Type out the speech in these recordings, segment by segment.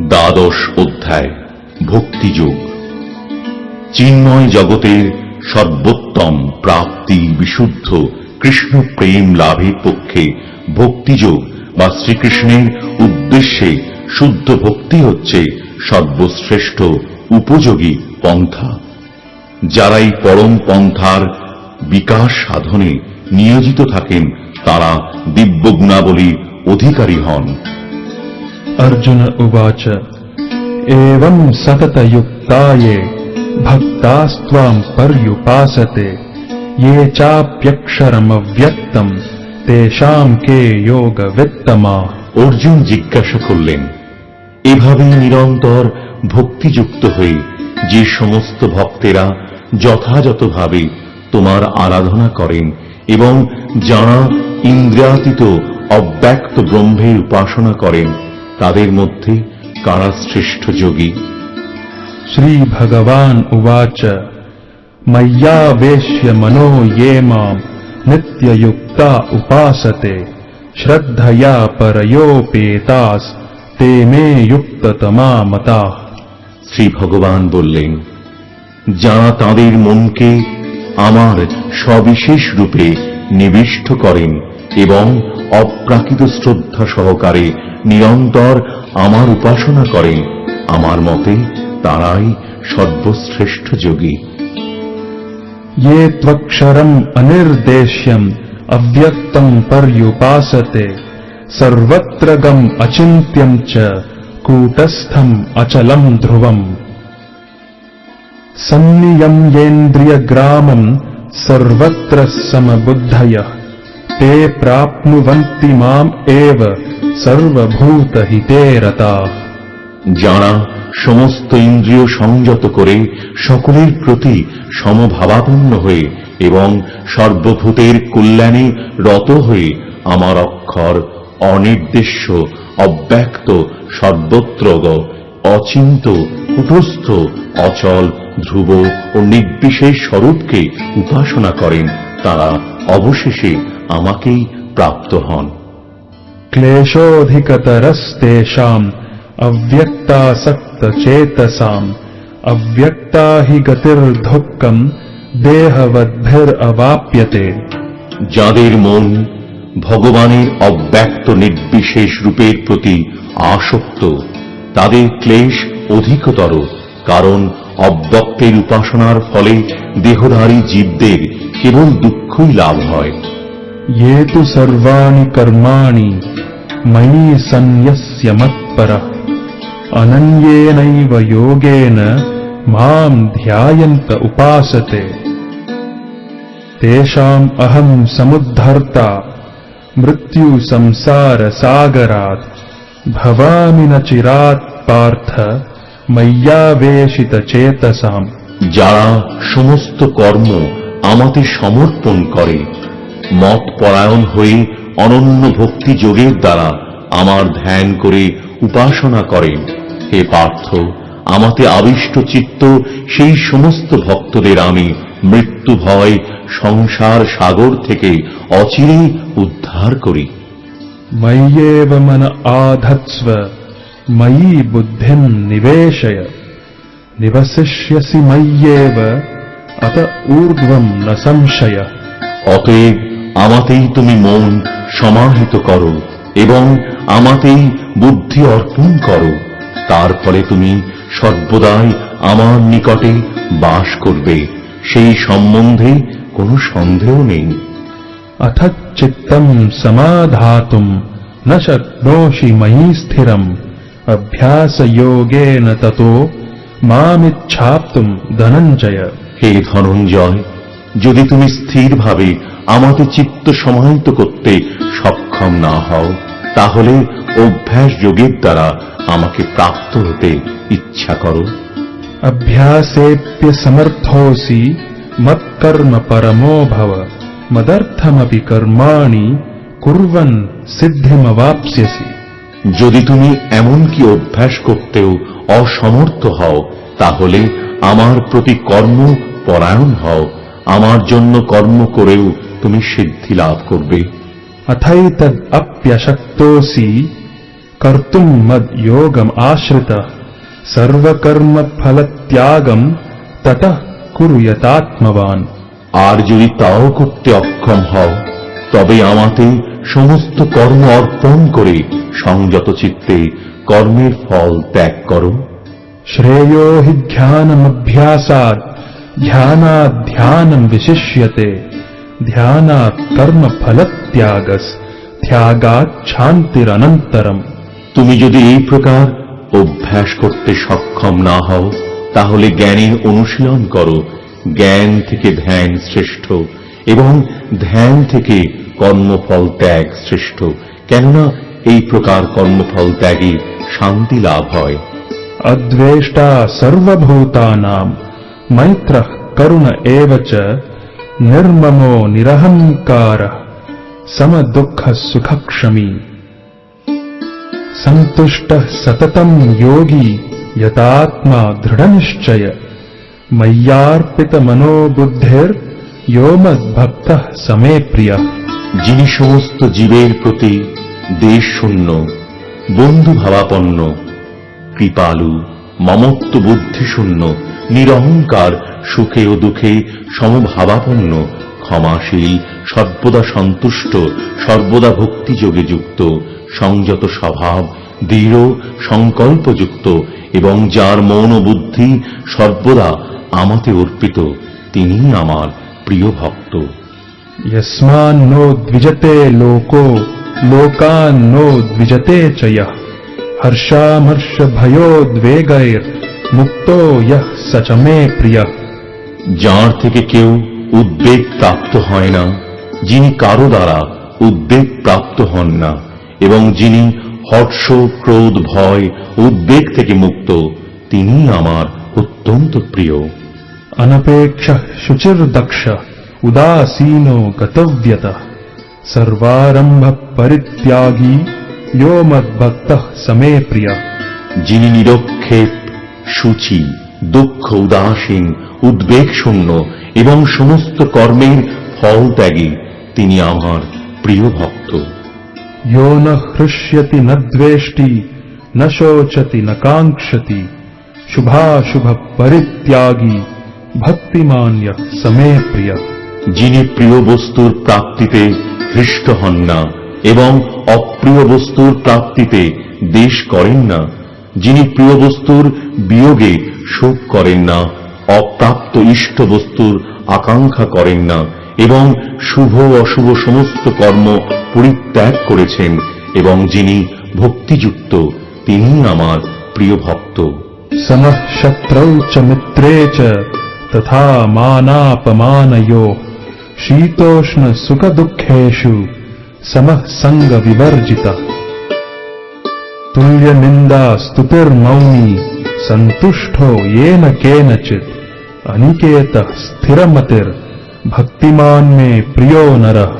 দ্বাদশ অধ্যায়, ভক্তিযোগ। চিন্ময় জগতের সর্বোত্তম প্রাপ্তি বিশুদ্ধ কৃষ্ণ প্রেম লাভের পক্ষে ভক্তিযোগ বা শ্রীকৃষ্ণের উদ্দেশ্যে শুদ্ধ ভক্তি হচ্ছে সর্বশ্রেষ্ঠ উপযোগী পন্থা। যারা এই পরম পন্থার বিকাশ সাধনে নিয়োজিত থাকেন, তারা দিব্য গুণাবলী অধিকারী হন। अर्जुन उवाच एवम् सततयुक्ता ये भक्तास्त्वाम् पर्युपासते ये चाप्यक्षरमव्यक्तम् तेषाम् के योगवित्तमा অর্জুন জিজ্ঞাসা করলেন এভাবেই নিরন্তর ভক্তিযুক্ত হয়ে যে সমস্ত ভক্তেরা যথাযথভাবে তোমার আরাধনা করেন এবং যাঁরা ইন্দ্রিয়াতীত অব্যক্ত ব্রহ্মের উপাসনা করেন তাদের মধ্যে কারা শ্রেষ্ঠ যোগী? শ্রী ভগবান উবাচ মাইয়া বেশ্য মনো ইয়ে মাম নিত্যযুক্তা উপাসতে শ্রদ্ধয়া পরয়োপেতাস তে মে তমা মতা। শ্রী ভগবান বললেন যারা তাঁদের মনকে আমার সবিশেষ রূপে নিবিষ্ট করেন এবং অপ্রাকৃত শ্রদ্ধা সহকারে নিরন্তর আমার উপাসনা করেন আমার মতে তারাই সর্বশ্রেষ্ঠ যোগী ये त्वक्षरम् अनिर्देश्यम् अव्यक्तम् पर्युपासते सर्वत्र गम् अचिन्त्यम् च कूटस्थम् अचलम् ध्रुवम् सन्नियम्येन्द्रियग्रामम् सर्वत्र समबुद्धयः ते प्राप्नुवन्ति माम् एव সর্বভূতহিতে রতা। যাঁরা সমস্ত ইন্দ্রিয় সংযত করে সকলের প্রতি সমভাবাপন্ন হয়ে এবং সর্বভূতের কল্যাণে রত হয়ে আমার অক্ষর অনির্দেশ্য, অব্যক্ত, সর্বত্রগ, অচিন্ত উপস্থ অচল, ধ্রুব ও নির্বিশেষ স্বরূপকে উপাসনা করেন, তারা অবশেষে আমাকেই প্রাপ্ত হন। क्लेशोऽधिकतरस्तेषाम् अव्यक्तासक्तचेतसाम् अव्यक्ता हि गतिर्दुःखम् देहवद्भिरवाप्यते যাদের মন ভগবানের অব্যক্ত নির্বিশেষ রূপের প্রতি আসক্ত তাদের ক্লেশ অধিকতর কারণ অব্যক্তের উপাসনার ফলে দেহধারী জীবদের কেবল দুঃখই লাভ হয় ये तु सर्वाणि कर्माणि मयि सन्न्यस्य मत्परः अनन्येनैव योगेन माम् ध्यायन्त उपासते तेषाम् अहम् समुद्धर्ता मृत्युसंसारसागरात् भवामि न चिरात् पार्थ मय्यावेशितचेतसाम् যারা সমস্ত কর্ম আমাতে সমর্পণ করে মত পরায়ণ হয়ে অনন্য ভক্তি যোগের দ্বারা আমার ধ্যান করে উপাসনা করেন। হে পার্থ আমাতে আবিষ্ট চিত্ত সেই সমস্ত ভক্তদের আমি মৃত্যু ভয় সংসার সাগর থেকে অচিরেই উদ্ধার করি। ময়্যেব মন আধৎস্ব ময়ী বুদ্ধিম নিবেশয়। নিবশিষ্যসি ময়্যেব অত ঊর্ধ্বম ন সংশয়। অতএব আমাতেই তুমি মন সমাহিত করো এবং আমাতেই বুদ্ধি অর্পণ করো। তার ফলে তুমি সর্বদাই আমার নিকটে বাস করবে। সেই সম্বন্ধে কোনো সন্দেহ নেই। অথ চিত্তম সমাধাতুম না শক্নোষি ময়ী স্থিরম। অভ্যাসযোগেন ততো মামিচ্ছাপ্তুম ধনঞ্জয়। হে ধনঞ্জয় যদি তুমি স্থিরভাবে আমাকে চিত্ত সমাহিত করতে সক্ষম না হও তাহলে অভ্যাস যোগের দ্বারা আমাকে প্রাপ্ত হতে ইচ্ছা করো। অভ্যাসেপ্য সমর্থসি মৎকর্ম পরমো ভব মদর্থমপি কর্মাণি কুর্বন সিদ্ধিমবাপ্স্যসি। যদি তুমি এমন কি অভ্যাস করতেও অসমর্থ হও তাহলে আমার প্রতি কর্ম পরায়ণ হও আমার জন্য কর্ম করেও তুমি সিদ্ধি লাভ করবে। কর্তুম মদ যোগম আশ্রিত। সর্বকর্ম ফল ত্যাগম তত আর যদি তাও করতে অক্ষম হও তবে আমাতে সমস্ত কর্ম অর্পণ করে সংযত চিত্তে কর্মের ফল ত্যাগ করো। শ্রেয় হি ধ্যানমভ্যাসাদ ध्यानात् ध्यानम् विशिष्यते ध्यानात् कर्मफलत्यागस् त्यागात् शान्तिरनन्तरम् তুমি যদি এই প্রকার অভ্যাস করতে সক্ষম না হও তাহলে জ্ঞানের অনুশীলন করো জ্ঞান থেকে ধ্যান শ্রেষ্ঠ এবং ধ্যান থেকে কর্মফল ত্যাগ শ্রেষ্ঠ কেননা এই প্রকার কর্মফল ত্যাগে শান্তি লাভ হয় अद्वेष्टा सर्वभूतानाम् मैत्रः करुण एव च निर्ममो निरहङ्कारः समदुःखः सुखक्षमी सन्तुष्टः सततम् योगी यतात्मा दृढनिश्चय मय्यार्पितमनोबुद्धिर्यो मद्भक्तः समे प्रियः যিনি সমস্ত জীবের প্রতি দেশ শূন্য বন্ধু ভাবাপন্ন কৃপালু মমত্ব বুদ্ধি শূন্য নিরহংকার, সুখে ও দুঃখে সমভাবাপন্ন, ক্ষমাশীল, সর্বদা সন্তুষ্ট, সর্বদা ভক্তিযোগে যুক্ত, সংযত স্বভাব, দৃঢ়, সংকল্পযুক্ত এবং যার মন ও বুদ্ধি সর্বদা আমাতে অর্পিত তিনি আমার প্রিয় ভক্ত। নো দ্বিজতে লোক লোকান্নো দ্বিজতে চয়। হর্ষামর্ষ ভয়োদ্বেগৈর মুক্ত ইহ সচমে প্রিয়। যাঁর থেকে কেউ উদ্বেগ প্রাপ্ত হয় না যিনি কারও দ্বারা উদ্বেগ প্রাপ্ত হন না এবং যিনি হর্ষ ক্রোধ ভয় উদ্বেগ থেকে মুক্ত তিনি আমার অত্যন্ত প্রিয়। অনপেক্ষা শুচির দক্ষ উদাসীন গতব্যত সর্বারম্ভ পরিত্যাগী ইো সমে প্রিয়। যিনি নিরক্ষেপ সূচি দুঃখ উদাসীন উদ্বেগ শূন্য এবং সমস্ত কর্মের ফল ত্যাগে তিনি আমার প্রিয় ভক্ত। ইয়ো ন হৃষ্যতি না দ্বেষ্টি না শোচতি না কাঙ্ক্ষতি শুভাশুভ পরিত্যাগী ভক্তিমান্য সমে প্রিয়। যিনি প্রিয় বস্তুর প্রাপ্তিতে হৃষ্ট হন না এবং অপ্রিয় বস্তুর প্রাপ্তিতে দেশ করেন না যিনি প্রিয় বস্তুর বিয়োগে শোক করেন না, অপ্রাপ্ত ইষ্ট বস্তুর আকাঙ্ক্ষা করেন না এবং শুভ অশুভ সমস্ত কর্ম পরিত্যাগ করেছেন এবং যিনি ভক্তিযুক্ত তিনি আমার প্রিয় ভক্ত। সমঃ চ মিত্রে তথা মানাপমানয়ো, শীতোষ্ণ সুখ দুঃখেশু সমঃ সঙ্গ বিবর্জিতা तुल्यनिन्दा स्तुतिर्मौनी सन्तुष्टो येन केनचित् अनिकेतः स्थिरमतिर्भक्तिमान् मे प्रियो नरः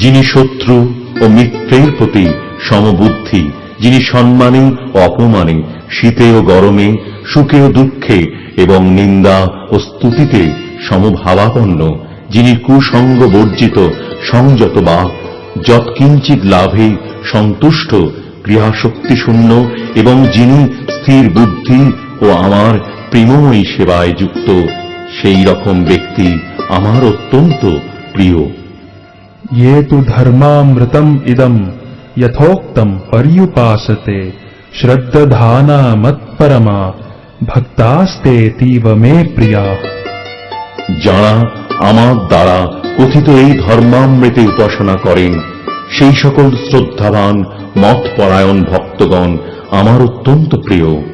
যিনি শত্রু ও মিত্রের প্রতি সমবুদ্ধি যিনি সম্মানে ও অপমানে শীতে ও গরমে সুখে ও দুঃখে এবং নিন্দা ও স্তুতিতে সমভাবাপন্ন যিনি কুসঙ্গ বর্জিত সংযত বা যৎকিঞ্চিত লাভে সন্তুষ্ট ক্রিয়াশক্তিশূন্য এবং যিনি স্থির বুদ্ধি ও আমার প্রেমময়ী সেবায় যুক্ত সেই রকম ব্যক্তি আমার অত্যন্ত প্রিয়। ইয়ে তু ধর্মামৃতম ইদম যথোক্তম পরিউপাসতে শ্রদ্ধানা মৎপরমা ভক্তাস্তে তীব মে প্রিয়া। যারা আমার দ্বারা কথিত এই ধর্মামৃতে উপাসনা করেন সেই সকল শ্রদ্ধাবান মতপরায়ণ ভক্তগণ আমার অত্যন্ত প্রিয়।